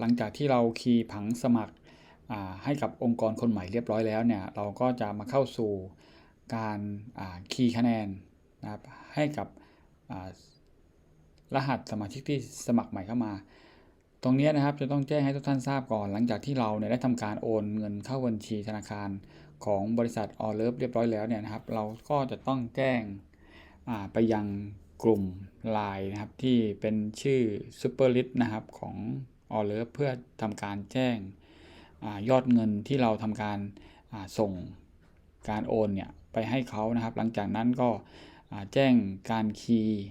หลังจากที่เราคีย์ผังสมัครให้กับองค์กรคนใหม่เรียบร้อยแล้วเนี่ยเราก็จะมาเข้าสู่การคีย์คะแนนนะครับให้กับรหัสสมาชิกที่สมัครใหม่เข้ามา ตรงนี้นะครับจะต้องแจ้งให้ทุกท่านทราบก่อน หลังจากที่เราเนี่ยได้ทำการโอนเงินเข้าบัญชีธนาคารของบริษัทออเลิฟเรียบร้อยแล้วเนี่ยนะครับ เราก็จะต้องแจ้งไปยังกลุ่ม Line นะครับที่เป็นชื่อ Super List นะครับของ ออเลิฟเพื่อทำการแจ้งอยอดเงินที่เราทำการาส่งการโอนเนี่ยไปให้เขานะครับ หลังจากนั้นก็แจ้งการคีย์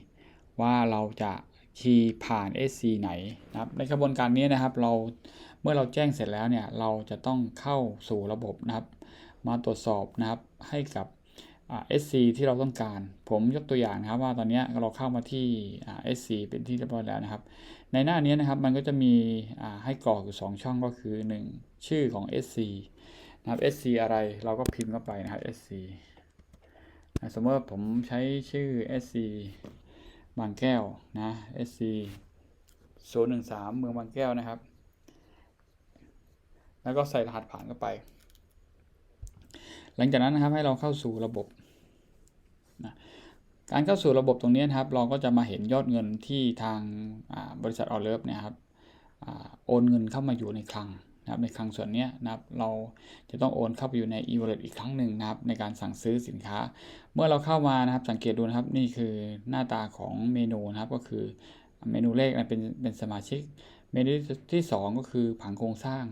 ว่าเราจะคีย์ผ่าน SC ไหนนะครับ ในกระบวนการนี้นะครับเราเมื่อเราแจ้งเสร็จแล้วเนี่ยเราจะต้องเข้าสู่ระบบนะครับ มาตรวจสอบนะครับให้กับ SC ที่เราต้องการ ผมยกตัวอย่างนะครับว่าตอนนี้เราเข้ามาที่ SC เป็นที่เรียบร้อยแล้วนะครับ ในหน้านี้นะครับมันก็จะมีให้กรอกอยู่ 2 ช่องก็คือ 1 ชื่อของ SC นะครับ SC อะไรเราก็พิมพ์เข้าไปนะครับ SC สมมติว่าผมใช้ชื่อ SC บางแก้วนะ SC 013 เมืองบางแก้วนะครับ แล้วก็ใส่รหัสผ่านเข้าไป หลังจากนั้นนะครับให้เราเข้าสู่ระบบ การเข้าสู่ระบบตรงนี้นะครับ เราก็จะมาเห็นยอดเงินที่ทางบริษัทออเลิฟเนี่ยครับโอนเงินเข้ามาอยู่ในคลังนะครับในคลังส่วนนี้นะครับเราจะต้องโอนเข้าไปอยู่ใน e-wallet อีกครั้งหนึ่งนะครับ ในการสั่งซื้อสินค้า เมื่อเราเข้ามานะครับสังเกตดูนะครับนี่คือหน้าตาของเมนูนะครับก็คือเมนูแรกเป็นเป็นสมาชิก เมนูที่ 2 ก็คือผังโครงสร้าง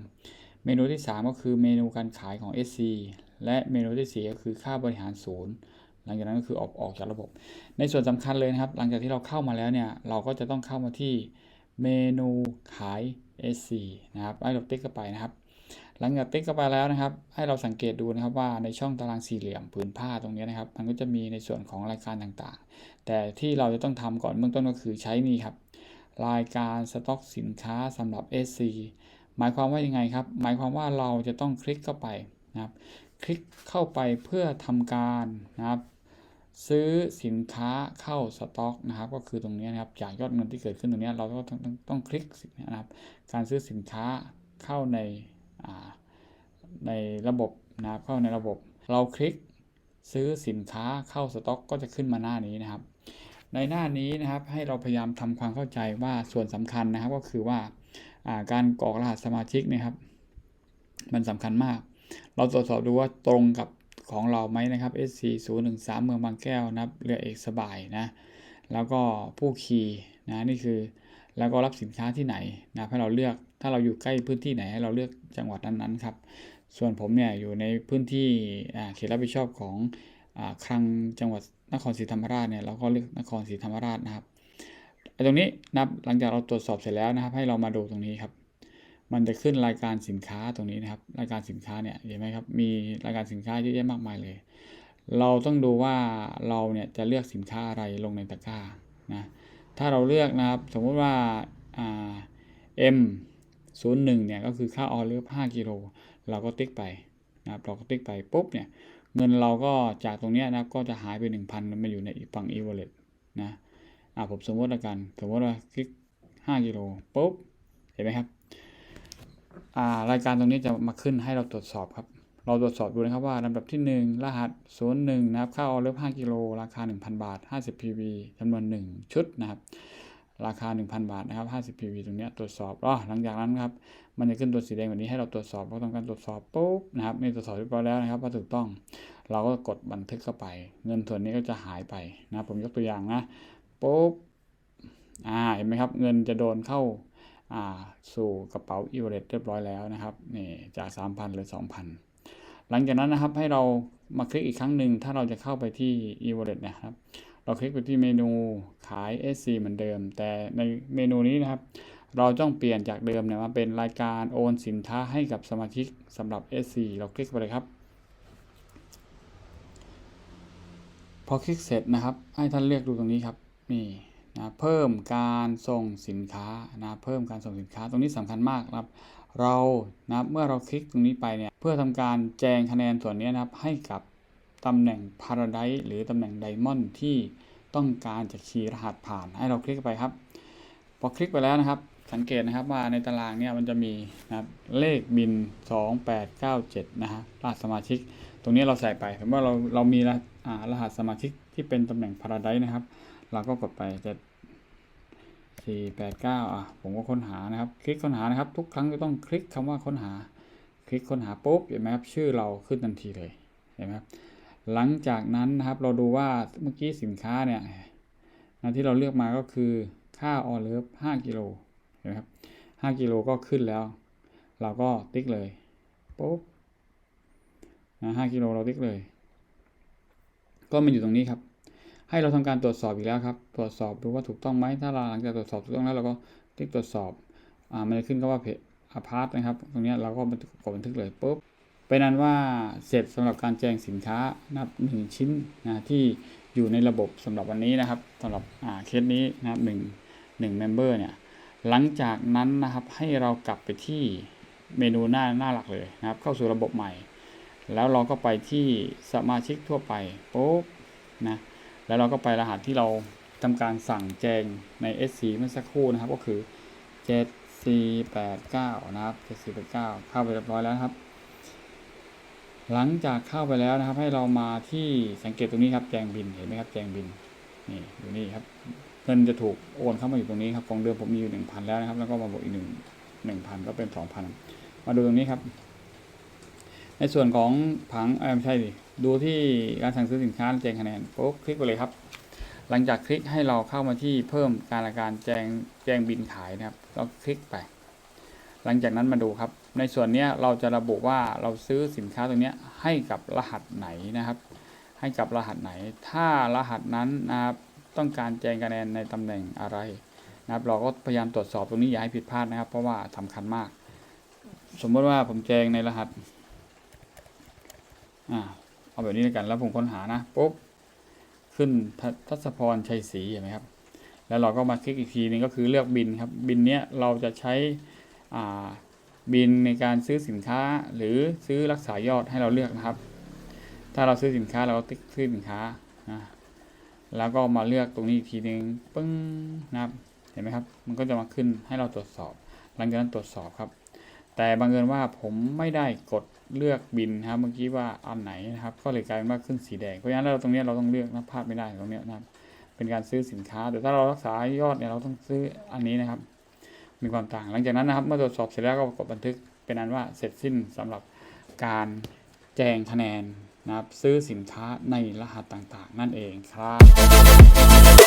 เมนูที่ 3 ก็คือเมนูการขายของ SC และเมนูที่ 4 ก็คือค่าบริหารศูนย์ ลังจากนั้นก็คือออกออกจากระบบ ในส่วนสำคัญเลยนะครับ หลังจากที่เราเข้ามาแล้วเนี่ย เราก็จะต้องเข้ามาที่เมนูขาย SC นะครับ ให้เราติ๊กเข้าไปนะครับ หลังจากติ๊กเข้าไปแล้วนะครับ ให้เราสังเกตดูนะครับว่าในช่องตารางสี่เหลี่ยมผืนผ้าตรงนี้นะครับ มันก็จะมีในส่วนของรายการต่างๆ แต่ที่เราจะต้องทำก่อนเบื้องต้นก็คือใช้นี่ครับ รายการสต็อกสินค้าสำหรับ SC หมายความว่ายังไงครับ หมายความว่าเราจะต้องคลิกเข้าไปนะครับ คลิกเข้าไปเพื่อทำการนะครับ ซื้อสินค้าเข้าสต็อกนะครับ ก็คือตรงนี้นะครับจากยอดเงินที่เกิดขึ้นตรงนี้เราก็ต้องต้องต้องคลิกนะครับ การซื้อสินค้าเข้าในในระบบนะครับเข้าในระบบ เราคลิกซื้อสินค้าเข้าสต็อก ก็จะขึ้นมาหน้านี้นะครับ ในหน้านี้นะครับให้เราพยายามทำความเข้าใจว่าส่วนสำคัญนะครับก็คือว่าการกรอกรหัสสมาชิกนะครับ มันสำคัญมาก เราตรวจสอบดูว่าตรงกับ ของเราไหมนะครับ SC 0 1 3เมืองบางแก้วนะครับเรือเอกสบายนะแล้วก็ผู้คีย์นะนี่คือแล้วก็รับสินค้าที่ไหนนะให้เราเลือกถ้าเราอยู่ใกล้พื้นที่ไหนให้เราเลือกจังหวัดนั้นๆครับส่วนผมเนี่ยอยู่ในพื้นที่เขตรับผิดชอบของอคลังจังหวัดนครศรีธรรมราชเนี่ยเราก็เลือกนครศรีธรรมราชนะครับตรงนี้นับหลังจากเราตรวจสอบเสร็จแล้วนะครับ ให้เรามาดูตรงนี้ครับ มันจะขึ้นรายการสินค้าตรงนี้นะครับ รายการสินค้าเนี่ยเห็นไหมครับ มีรายการสินค้าเยอะแยะมากมายเลย เราต้องดูว่าเราเนี่ยจะเลือกสินค้าอะไรลงในตะกร้านะ ถ้าเราเลือกนะครับ สมมติว่าอ่า M 0 1เนี่ยก็คือค่าออเลือก5กิโลเราก็ติ๊กไปนะครับเราก็ติ๊กไปปุ๊บเนี่ยเงินเราก็จากตรงนี้นะครับก็จะหายไป 1,000 มันมาอยู่ในฝั่ง e-wallet นะอ่าผมสมมติล้วกัน สมมติว่าคลิก 5 กิโลปุ๊บ เห็นไหมครับ รายการตรงนี้จะมาขึ้นให้เราตรวจสอบครับ เราตรวจสอบดูนะครับว่าลำดับที่ 1 รหัส 01 นะครับค่าออเลือก5กิโลราคา 1,000 บาท 50 PV จำนวน 1 ชุดนะครับ ราคา 1,000 บาทนะครับ 50 PV ตรงนี้ตรวจสอบอ๋อหลังจากนั้นครับ มันจะขึ้นตัวสีแดงแบบนี้ให้เราตรวจสอบเราต้องการตรวจสอบปุ๊บนะครับนี่ตรวจสอบเรียบร้อยแล้วนะครับว่าถูกต้อง เราก็กดบันทึกเข้าไป เงินส่วนนี้ก็จะหายไปนะผมยกตัวอย่างนะปุ๊บอ่าเห็นไหมครับ เงินจะโดนเข้า สู่กระเป๋าอีเวอเรตเรียบร้อยแล้วนะครับนี่จาก 3,000หลือ 2,000 หลังจากนั้นนะครับให้เรามาคลิกอีกครั้งหนึ่งถ้าเราจะเข้าไปที่ e-wallet นะครับ เราคลิกไปที่เมนูขาย SC เหมือนเดิม แต่ในเมนูนี้นะครับ เราต้องเปลี่ยนจากเดิมเนี่ยมาเป็นรายการโอนสินค้าให้กับสมาชิกสำหรับ SC เราคลิกไปเลยครับพอคลิกเสร็จนะครับ ให้ท่านเลือกดูตรงนี้ครับนี่ นะเพิ่มการส่งสินค้านะเพิ่มการส่งสินค้าตรงนี้สำคัญมากครับ เรานะเมื่อเราคลิกตรงนี้ไปเนี่ยเพื่อทำการแจงคะแนนส่วนนี้นะครับให้กับตำแหน่ง Paradise หรือตำแหน่ง Diamond ที่ต้องการจะคีย์รหัสผ่านให้เราคลิกไปครับพอคลิกไปแล้วนะครับ สังเกตนะครับว่าในตารางเนี่ยมันจะมีนะครับเลขบิน 2897 นะฮะรหัสสมาชิก ตรงนี้เราใส่ไปสมมติว่าเราเรามีรหัสอ่ารหัสสมาชิกที่เป็นตำแหน่ง Paradise นะครับ เราก็กดไปเจะสี่แปดเก้าอะผมก็ค้นหานะครับ คลิกค้นหานะครับ ทุกครั้งจะต้องคลิกคำว่าค้นหา คลิกค้นหาปุ๊บเห็นไหมครับชื่อเราขึ้นทันทีเลยเห็นไหมครับหลังจากนั้นนะครับเราดูว่าเมื่อกี้สินค้าเนี่ยนะที่เราเลือกมาก็คือค่าออเลิฟ5กิโลเห็นไหมครับ5กิโลก็ขึ้นแล้ว เราก็ติ๊กเลยปุ๊บนะ5กิโลเราติ๊กเลย ก็มันอยู่ตรงนี้ครับ ให้เราทำการตรวจสอบอีกแล้วครับ ตรวจสอบดูว่าถูกต้องไหมถ้าเราหลังจากตรวจสอบถูกต้องแล้วเราก็ติ๊กตรวจสอบอ่ามันจะขึ้นก็ว่าเพจอาพาร์ตนะครับ ตรงนี้เราก็บันทึกกดบันทึกเลยปุ๊บเป็นนั้นว่าเสร็จสำหรับการแจ้งสินค้านับหนึ่งชิ้นนะที่อยู่ในระบบสำหรับวันนี้นะครับสำหรับอ่าเคสนี้นะครับหนึ่งหนึ่งเมมเบอร์เนี่ยหลังจากนั้นนะครับให้เรากลับไปที่เมนูหน้าหน้าหลักเลยนะครับ เข้าสู่ระบบใหม่ แล้วเราก็ไปที่สมาชิกทั่วไปปุ๊บนะ แล้วเราก็ไปรหัสที่เราทำการสั่งแจงใน S4 เมื่อสักครู่นะครับ ก็คือ 7489 นะครับ 7489 เข้าไปเรียบร้อยแล้วครับ หลังจากเข้าไปแล้วนะครับ ให้เรามาที่สังเกตตรงนี้ครับแจงบินเห็นไหมครับแจงบินนี่อยู่นี่ครับเงินจะถูกโอนเข้ามาอยู่ตรงนี้ครับกองเดิมผมมีอยู่หนึ่งพันแล้วนะครับ แล้วก็มาบวกอีกหนึ่งหนึ่งพันก็เป็นสองพันมาดูตรงนี้ครับ ในส่วนของผังเออไม่ใช่ดิ ดูที่การสั่งซื้อสินค้าแจงคะแนนปุ๊บคลิกไปเลยครับ หลังจากคลิกให้เราเข้ามาที่เพิ่มการละการแจงแจงบินขายนะครับ ก็คลิกไป หลังจากนั้นมาดูครับ ในส่วนนี้เราจะระบุว่าเราซื้อสินค้าตรงนี้ให้กับรหัสไหนนะครับ ให้กับรหัสไหน ถ้ารหัสนั้นนะครับต้องการแจงคะแนนในตำแหน่งอะไรนะครับ เราก็พยายามตรวจสอบตรงนี้อย่าให้ผิดพลาดนะครับ เพราะว่าสำคัญมาก สมมติว่าผมแจงในรหัสอ่า เอาแบบนี้แล้วกัน แล้วผมค้นหานะปุ๊บขึ้นทัศพรชัยศรีเห็นไหมครับ แล้วเราก็มาคลิกอีกทีนึงก็คือเลือกบินครับ บินเนี้ยเราจะใช้บินในการซื้อสินค้าหรือซื้อรักษายอดให้เราเลือกนะครับ ถ้าเราซื้อสินค้าเราก็ติ๊กซื้อสินค้านะแล้วก็มาเลือกตรงนี้อีกทีนึงปึ้งนะครับ เห็นไหมครับ มันก็จะมาขึ้นให้เราตรวจสอบ หลังจากนั้นตรวจสอบครับ แต่บังเอิญว่าผมไม่ได้กดเลือกบินนะครับเมื่อกี้ว่าอันไหนนะครับ ก็เลยกลายเป็นว่าขึ้นสีแดงเพราะฉะนั้นเราตรงนี้เราต้องเลือกนะพลาดไม่ได้ตรงนี้นะครับ เป็นการซื้อสินค้าแต่ถ้าเรารักษายอดเนี่ยเราต้องซื้ออันนี้นะครับ มีความต่างหลังจากนั้นนะครับ เมื่อตรวจสอบเสร็จแล้วก็กดบันทึกเป็นอันว่าเสร็จสิ้นสำหรับการแจงคะแนนนะครับ ซื้อสินค้าในรหัสต่างๆ นั่นเองครับ